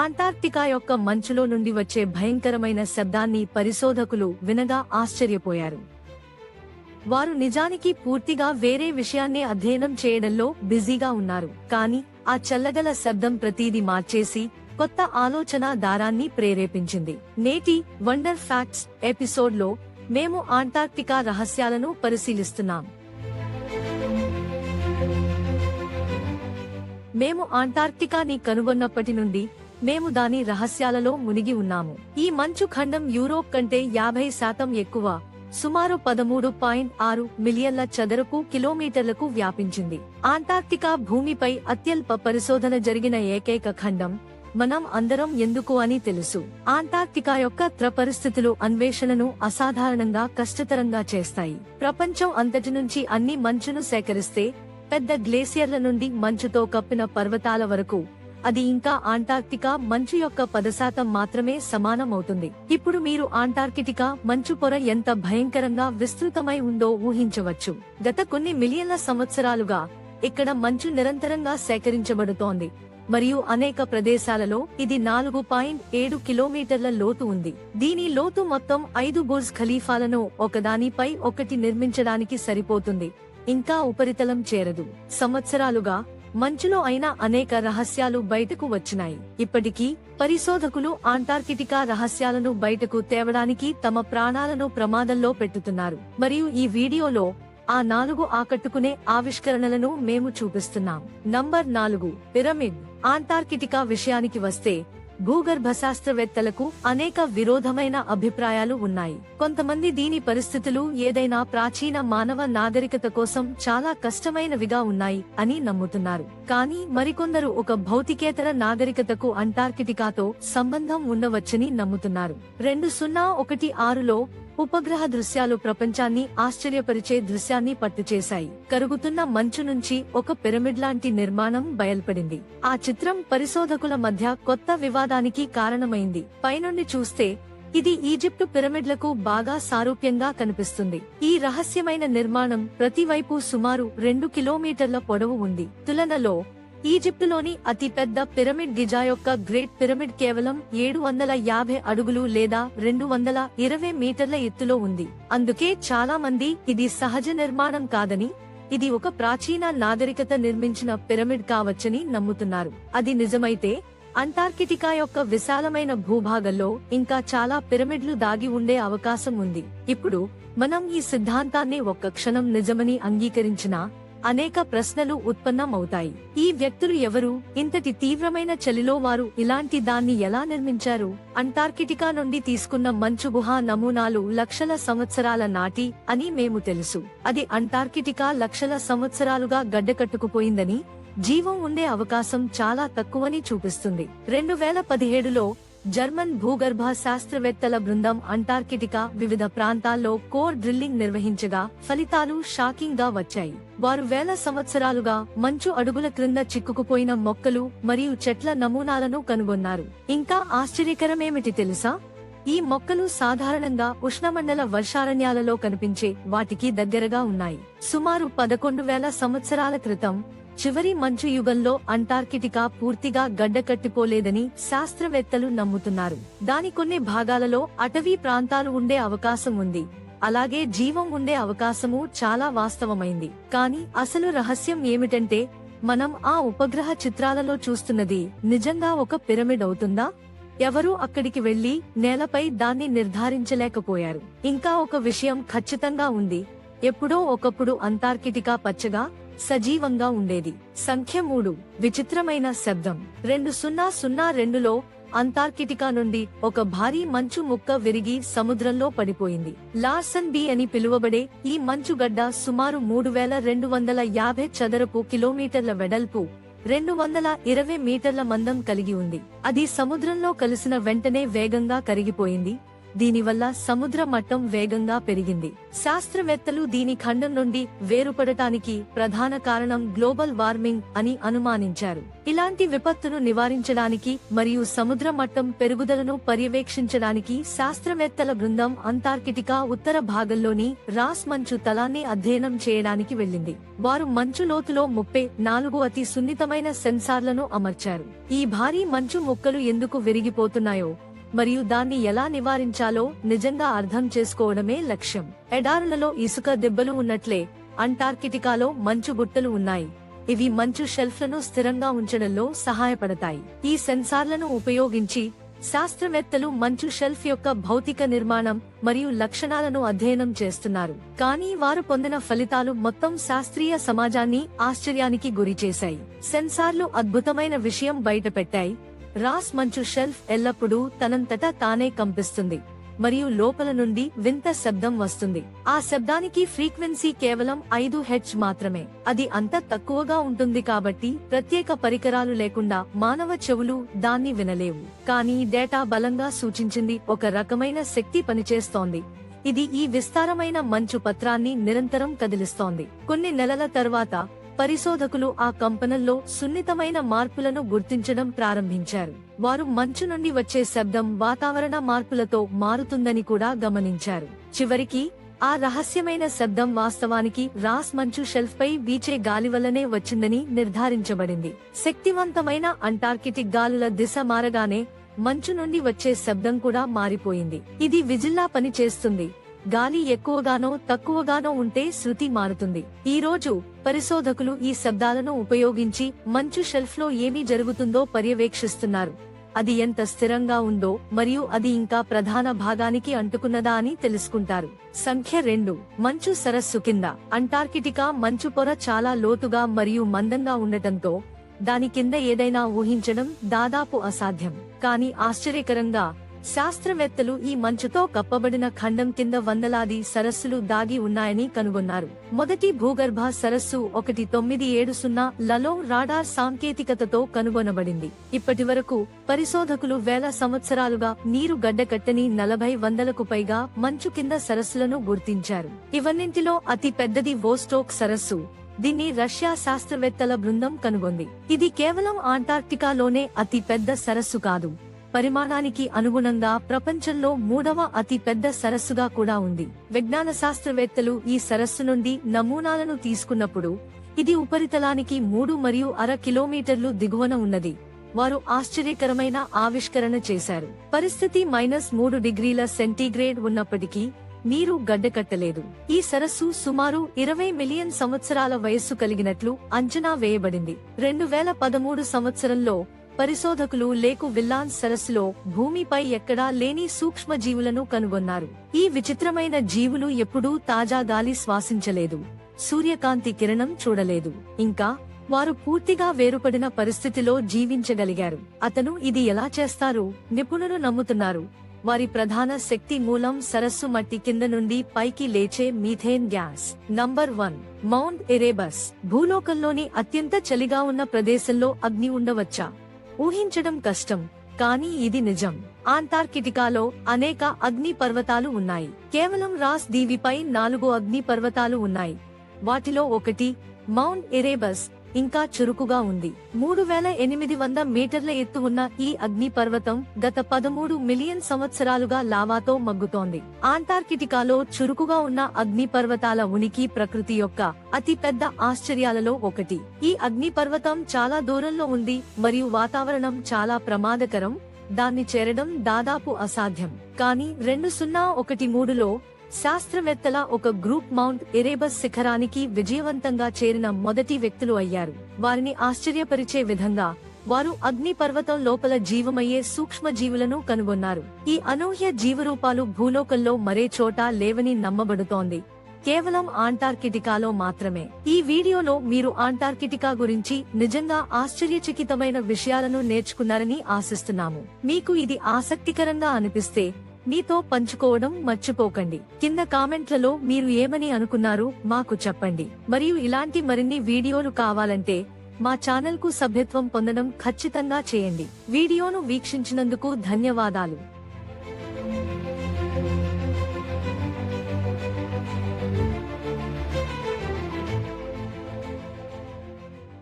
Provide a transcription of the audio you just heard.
Antarctica యొక్క మంచులో నుండి వచ్చే భయంకరమైన శబ్దాన్ని పరిశోధకులు వినగా ఆశ్చర్యపోయారు. వారు నిజానికి పూర్తిగా వేరే విషయాన్ని అధ్యయనం చేయడంలో బిజీగా ఉన్నారు కానీ ఆ చల్లగల శబ్దం ప్రతీది మార్చేసి కొత్త ఆలోచన దారాన్ని ప్రేరేపించింది. నేటి వండర్ ఫ్యాక్ట్స్ ఎపిసోడ్లో మేము అంటార్క్టికా రహస్యాలను పరిశీలిస్తున్నాం. మేము అంటార్క్టికాని కనుగొన్నప్పటి నుండి మేము దాని రహస్యాలలో మునిగి ఉన్నాము. ఈ మంచు ఖండం యూరోప్ కంటే యాభై శాతం ఎక్కువ సుమారు పదమూడు పాయింట్ ఆరు మిలియన్ల చదరపు కిలోమీటర్లకు వ్యాపించింది. అంటార్క్టికా భూమిపై అత్యల్ప పరిశోధన జరిగిన ఏకైక ఖండం మనం అందరం ఎందుకు అని తెలుసు. అంటార్క్టికా యొక్క త్ర పరిస్థితులు అన్వేషణను అసాధారణంగా కష్టతరంగా చేస్తాయి. ప్రపంచం అంతటి నుంచి అన్ని మంచును సేకరిస్తే పెద్ద గ్లేసియర్ల నుండి మంచుతో కప్పిన పర్వతాల వరకు అది ఇంకా అంటార్క్టికా మంచు యొక్క పదశాతం మాత్రమే సమానమవుతుంది. ఇప్పుడు మీరు అంటార్కిటికా మంచు పొర ఎంత భయంకరంగా విస్తృతమై ఉందో ఊహించవచ్చు. గత కొన్ని మిలియన్ల సంవత్సరాలుగా ఇక్కడ మంచు నిరంతరంగా సేకరించబడుతోంది. మరియు అనేక ప్రదేశాలలో ఇది నాలుగు పాయింట్ ఏడు కిలోమీటర్ల లోతు ఉంది. దీని లోతు మొత్తం ఐదు బుర్జ్ ఖలీఫాలను ఒకదానిపై ఒకటి నిర్మించడానికి సరిపోతుంది. ఇంకా ఉపరితలం చేరదు. సంవత్సరాలుగా మంచులో అయిన అనేక రహస్యాలు బయటకు వచ్చినాయి. ఇప్పటికీ పరిశోధకులు అంటార్కిటికా రహస్యాలను బయటకు తేవడానికి తమ ప్రాణాలను ప్రమాదంలో పెట్టుతున్నారు. మరియు ఈ వీడియోలో ఆ నాలుగు ఆకట్టుకునే ఆవిష్కరణలను మేము చూపిస్తున్నాం. నంబర్ నాలుగు పిరమిడ్ అంటార్కిటికా విషయానికి వస్తే భూగర్భ శాస్త్రవేత్తలకు అనేక విరోధమైన అభిప్రాయాలు ఉన్నాయి. కొంతమంది దీని పరిస్థితులు ఏదైనా ప్రాచీన మానవ నాగరికత కోసం చాలా కష్టమైనవిగా ఉన్నాయి అని నమ్ముతున్నారు. కానీ మరికొందరు ఒక భౌతికేతర నాగరికతకు అంటార్కిటికాతో సంబంధం ఉండవచ్చని నమ్ముతున్నారు. రెండు సున్నా ఒకటి ఆరులో ఉపగ్రహ దృశ్యాలు ప్రపంచాన్ని ఆశ్చర్యపరిచే దృశ్యాన్ని పట్టుచేశాయి. కరుగుతున్న మంచు నుంచి ఒక పిరమిడ్ లాంటి నిర్మాణం బయల్పడింది. ఆ చిత్రం పరిశోధకుల మధ్య కొత్త వివాదానికి కారణమైంది. పైనుండి చూస్తే ఇది ఈజిప్టు పిరమిడ్లకు బాగా సారూప్యంగా కనిపిస్తుంది. ఈ రహస్యమైన నిర్మాణం ప్రతివైపు సుమారు రెండు కిలోమీటర్ల పొడవు ఉంది. తులనలో ఈజిప్టులోని అతిపెద్ద పిరమిడ్ గిజా యొక్క గ్రేట్ పిరమిడ్ కేవలం ఏడు వందల యాభై అడుగులు లేదా రెండు వందల ఇరవై మీటర్ల ఎత్తులో ఉంది. అందుకే చాలా మంది ఇది సహజ నిర్మాణం కాదని ఇది ఒక ప్రాచీన నాగరికత నిర్మించిన పిరమిడ్ కావచ్చని నమ్ముతున్నారు. అది నిజమైతే అంటార్కిటికా యొక్క విశాలమైన భూభాగంలో ఇంకా చాలా పిరమిడ్లు దాగి ఉండే అవకాశం ఉంది. ఇప్పుడు మనం ఈ సిద్ధాంతాన్ని ఒక్క క్షణం నిజమని అంగీకరించినా అనేక ప్రశ్నలు ఉత్పన్నమవుతాయి. ఈ వ్యక్తులు ఎవరు? ఇంతటి తీవ్రమైన చలిలో వారు ఇలాంటి దాన్ని ఎలా నిర్మించారు? అంటార్కిటికా నుండి తీసుకున్న మంచు గుహ నమూనాలు లక్షల సంవత్సరాల నాటి అని మేము తెలుసు. అది అంటార్కిటికా లక్షల సంవత్సరాలుగా గడ్డకట్టుకుపోయిందని జీవం ఉండే అవకాశం చాలా తక్కువని చూపిస్తుంది. రెండు వేల పదిహేడులో జర్మన్ భూగర్భ శాస్త్రవేత్తల బృందం అంటార్కిటికా వివిధ ప్రాంతాల్లో కోర్ డ్రిల్లింగ్ నిర్వహించగా ఫలితాలు షాకింగ్గా వచ్చాయి. వారు వేల సంవత్సరాలుగా మంచు అడుగుల క్రింద చిక్కుకుపోయిన మొక్కలు మరియు చెట్ల నమూనాలను కనుగొన్నారు. ఇంకా ఆశ్చర్యకరమేమిటి తెలుసా? ఈ మొక్కలు సాధారణంగా ఉష్ణమండల వర్షారణ్యాలలో కనిపించే వాటికి దగ్గరగా ఉన్నాయి. సుమారు పదకొండు వేల సంవత్సరాల క్రితం చివరి మంచు యుగంలో అంటార్కిటికా పూర్తిగా గడ్డకట్టిపోలేదని శాస్త్రవేత్తలు నమ్ముతున్నారు. దాని కొన్ని భాగాలలో అటవీ ప్రాంతాలు ఉండే అవకాశం ఉంది. అలాగే జీవం ఉండే అవకాశము చాలా వాస్తవమైంది. కానీ అసలు రహస్యం ఏమిటంటే మనం ఆ ఉపగ్రహ చిత్రాలలో చూస్తున్నది నిజంగా ఒక పిరమిడ్ అవుతుందా? ఎవరూ అక్కడికి వెళ్ళి నేలపై దాన్ని నిర్ధారించలేకపోయారు. ఇంకా ఒక విషయం ఖచ్చితంగా ఉంది. ఎప్పుడో ఒకప్పుడు అంటార్కిటికా పచ్చగా సజీవంగా ఉండేది. సంఖ్య మూడు విచిత్రమైన శబ్దం. రెండు సున్నా సున్నా రెండులో అంటార్కిటికా నుండి ఒక భారీ మంచు ముక్క విరిగి సముద్రంలో పడిపోయింది. లార్సన్ బి అని పిలువబడే ఈ మంచుగడ్డ సుమారు మూడు వేల రెండు వందల యాభై చదరపు కిలోమీటర్ల వెడల్పు రెండు వందల ఇరవై మీటర్ల మందం కలిగి ఉంది. అది సముద్రంలో కలిసిన వెంటనే వేగంగా కరిగిపోయింది. దీనివల్ల సముద్ర మట్టం వేగంగా పెరిగింది. శాస్త్రవేత్తలు దీని ఖండం నుండి వేరుపడటానికి ప్రధాన కారణం గ్లోబల్ వార్మింగ్ అని అనుమానించారు. ఇలాంటి విపత్తును నివారించడానికి మరియు సముద్ర మట్టం పెరుగుదలను పర్యవేక్షించడానికి శాస్త్రవేత్తల బృందం అంటార్కిటికా ఉత్తర భాగంలోని రాస్ మంచు తలాన్ని అధ్యయనం చేయడానికి వెళ్ళింది. వారు మంచు లోతులో ముప్పై నాలుగు అతి సున్నితమైన సెన్సార్లను అమర్చారు. ఈ భారీ మంచు ముక్కలు ఎందుకు విరిగిపోతున్నాయో మరియు దాన్ని ఎలా నివారించాలో నిజంగా అర్థం చేసుకోవడమే లక్ష్యం. ఎడారులలో ఇసుక దెబ్బలు ఉన్నట్లే అంటార్కిటికాలో మంచు గుట్టలు ఉన్నాయి. ఇవి మంచు షెల్ఫ్లను స్థిరంగా ఉంచడంలో సహాయపడతాయి. ఈ సెన్సార్లను ఉపయోగించి శాస్త్రవేత్తలు మంచు షెల్ఫ్ యొక్క భౌతిక నిర్మాణం మరియు లక్షణాలను అధ్యయనం చేస్తున్నారు. కానీ వారు పొందిన ఫలితాలు మొత్తం శాస్త్రీయ సమాజాన్ని ఆశ్చర్యానికి గురిచేశాయి. సెన్సార్లు అద్భుతమైన విషయం బయటపెట్టాయి. రాస్ మంచు షెల్ఫ్ ఎల్లప్పుడూ తనంతటా తానే కంపిస్తుంది. మరియు లోపల నుండి వింత శబ్దం వస్తుంది. ఆ శబ్దానికి ఫ్రీక్వెన్సీ కేవలం ఐదు హెచ్ మాత్రమే. అది అంత తక్కువగా ఉంటుంది కాబట్టి ప్రత్యేక పరికరాలు లేకుండా మానవ చెవులు దాన్ని వినలేవు. కానీ డేటా బలంగా సూచించింది ఒక రకమైన శక్తి పనిచేస్తోంది. ఇది ఈ విస్తారమైన మంచు పత్రాన్ని నిరంతరం కదిలిస్తోంది. కొన్ని నెలల తర్వాత పరిశోధకులు ఆ కంపనంలో సున్నితమైన మార్పులను గుర్తించడం ప్రారంభించారు. వారు మంచు నుండి వచ్చే శబ్దం వాతావరణ మార్పులతో మారుతుందని కూడా గమనించారు. చివరికి ఆ రహస్యమైన శబ్దం వాస్తవానికి రాస్ మంచు షెల్ఫ్ పై వీచే గాలి వల్లనే వచ్చిందని నిర్ధారించబడింది. శక్తివంతమైన అంటార్కిటిక్ గాలుల దిశ మారగానే మంచు నుండి వచ్చే శబ్దం కూడా మారిపోయింది. ఇది విజిల్లా పని చేస్తుంది. గాలి ఎక్కువగానో తక్కువగానో ఉంటే శృతి మారుతుంది. ఈ రోజు పరిశోధకులు ఈ శబ్దాలను ఉపయోగించి మంచు షెల్ఫ్లో ఏమి జరుగుతుందో పర్యవేక్షిస్తున్నారు. అది ఎంత స్థిరంగా ఉందో మరియు అది ఇంకా ప్రధాన భాగానికి అంటుకున్నదా అని తెలుసుకుంటారు. సంఖ్య రెండు మంచు సరస్సు కింద. అంటార్కిటికా మంచు పొర చాలా లోతుగా మరియు మందంగా ఉండటంతో దాని కింద ఏదైనా ఊహించడం దాదాపు అసాధ్యం. కానీ ఆశ్చర్యకరంగా శాస్త్రవేత్తలు ఈ మంచుతో కప్పబడిన ఖండం కింద వందలాది సరస్సులు దాగి ఉన్నాయని కనుగొన్నారు. మొదటి భూగర్భ సరస్సు ఒకటి తొమ్మిది ఏడు సున్నా లలో రాడార్ సాంకేతికతతో కనుగొనబడింది. ఇప్పటి వరకు పరిశోధకులు వేల సంవత్సరాలుగా నీరు గడ్డకట్టని నలభై వందలకు పైగా మంచు కింద సరస్సులను గుర్తించారు. ఇవన్నింటిలో అతి పెద్దది వోస్టోక్ సరస్సు. దీన్ని రష్యా శాస్త్రవేత్తల బృందం కనుగొంది. ఇది కేవలం అంటార్క్టికాలోనే అతి పెద్ద సరస్సు కాదు. పరిమాణానికి అనుగుణంగా ప్రపంచంలో మూడవ అతి పెద్ద సరస్సుగా కూడా ఉంది. విజ్ఞాన శాస్త్రవేత్తలు ఈ సరస్సు నుండి నమూనాలను తీసుకున్నప్పుడు ఇది ఉపరితలానికి మూడు మరియు అర కిలోమీటర్లు దిగువన ఉన్నది. వారు ఆశ్చర్యకరమైన ఆవిష్కరణ చేశారు. పరిస్థితి మైనస్ మూడు డిగ్రీల సెంటీగ్రేడ్ ఉన్నప్పటికీ నీరు గడ్డకట్టలేదు. ఈ సరస్సు సుమారు ఇరవై మిలియన్ సంవత్సరాల వయస్సు కలిగినట్లు అంచనా వేయబడింది. రెండు వేల పదమూడు సంవత్సరంలో పరిశోధకులు లేకు విల్లాన్స్ సరస్సులో భూమిపై ఎక్కడా లేని సూక్ష్మ జీవులను కనుగొన్నారు. ఈ విచిత్రమైన జీవులు ఎప్పుడూ తాజా గాలి శ్వాసించలేదు. సూర్యకాంతి కిరణం చూడలేదు. ఇంకా వారు పూర్తిగా వేరుపడిన పరిస్థితిలో జీవించగలిగారు. అతను ఇది ఎలా చేస్తారు? నిపుణులు నమ్ముతున్నారు. వారి ప్రధాన శక్తి మూలం సరస్సు మట్టి కింద నుండి పైకి లేచే methane gas. Number one Mount Erebus. భూలోకంలోని అత్యంత చలిగా ఉన్న ప్రదేశంలో అగ్ని ఉండవచ్చా? ఊహించడం కష్టం కానీ ఇది నిజం. అంటార్కిటికాలో అనేక అగ్ని పర్వతాలు ఉన్నాయి. కేవలం రాస్ దీవిపై నాలుగు అగ్ని పర్వతాలు ఉన్నాయి. వాటిలో ఒకటి మౌంట్ ఎరేబస్ ఇంకా చురుకుగా ఉంది. మూడు వేల ఎనిమిది వంద మీటర్ల ఎత్తు ఉన్న ఈ అగ్ని పర్వతం గత పదమూడు మిలియన్ సంవత్సరాలుగా లావాతో మగ్గుతోంది. ఆంటార్కిటికాలో చురుకుగా ఉన్న అగ్ని పర్వతాల ఉనికి ప్రకృతి యొక్క అతి పెద్ద ఆశ్చర్యాలలో ఒకటి. ఈ అగ్ని పర్వతం చాలా దూరంలో ఉంది మరియు వాతావరణం చాలా ప్రమాదకరం. దాన్ని చేరడం దాదాపు అసాధ్యం. కానీ రెండు సున్నా ఒకటి మూడులో శాస్త్రవేత్తల ఒక గ్రూప్ మౌంట్ ఎరేబస్ శిఖరానికి విజయవంతంగా చేరిన మొదటి వ్యక్తులు అయ్యారు. వారిని ఆశ్చర్యపరిచే విధంగా వారు అగ్ని పర్వతం లోపల జీవమయ్యే సూక్ష్మ జీవులను కనుగొన్నారు. ఈ అనూహ్య జీవరూపాలు భూలోకంలో మరే చోట లేవని నమ్మబడుతోంది. కేవలం ఆంటార్కిటికాలో మాత్రమే. ఈ వీడియోలో మీరు ఆంటార్కిటికా గురించి నిజంగా ఆశ్చర్యచకితమైన విషయాలను నేర్చుకున్నారని ఆశిస్తున్నాము. మీకు ఇది ఆసక్తికరంగా అనిపిస్తే మీతో పంచుకోవడం మర్చిపోకండి. కింద కామెంట్లలో మీరు ఏమని అనుకున్నారు మాకు చెప్పండి. మరియు ఇలాంటి మరిన్ని వీడియోలు కావాలంటే మా ఛానల్కు సభ్యత్వం పొందడం ఖచ్చితంగా చేయండి. వీడియోను వీక్షించినందుకు ధన్యవాదాలు.